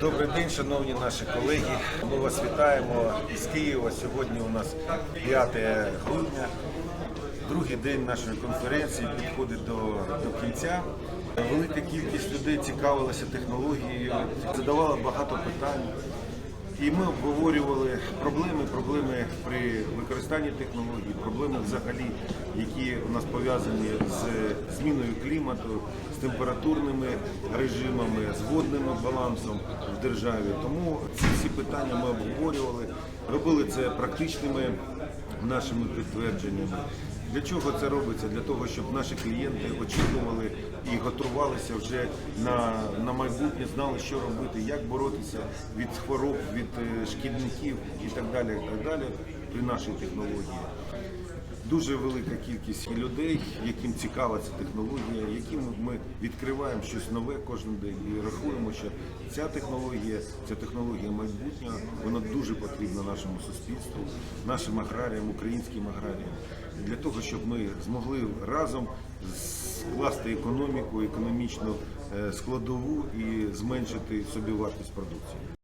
Добрий день, шановні наші колеги. Ми вас вітаємо з Києва. Сьогодні у нас 5 грудня. Другий день нашої конференції підходить до, до кінця. Велика кількість людей цікавилася технологією, задавала багато питань. І ми обговорювали проблеми, проблеми при використанні технологій, проблеми взагалі, які у нас пов'язані з зміною клімату, з температурними режимами, з водним балансом в державі. Тому ці всі питання ми обговорювали, робили це практичними нашими підтвердженнями. Для чого це робиться? Для того, щоб наші клієнти очікували готувалися вже на, на майбутнє, знали, що робити, як боротися від хвороб, від е, шкідників і так далі, і так далі при нашій технології. Дуже велика кількість людей, яким цікава ця технологія, яким ми відкриваємо щось нове кожен день і рахуємо, що ця технологія, ця технологія майбутнього, вона дуже потрібна нашому суспільству, нашим аграріям, українським аграріям, для того, щоб ми змогли разом скласти економіку, економічну е, складову і зменшити собівартість продукції.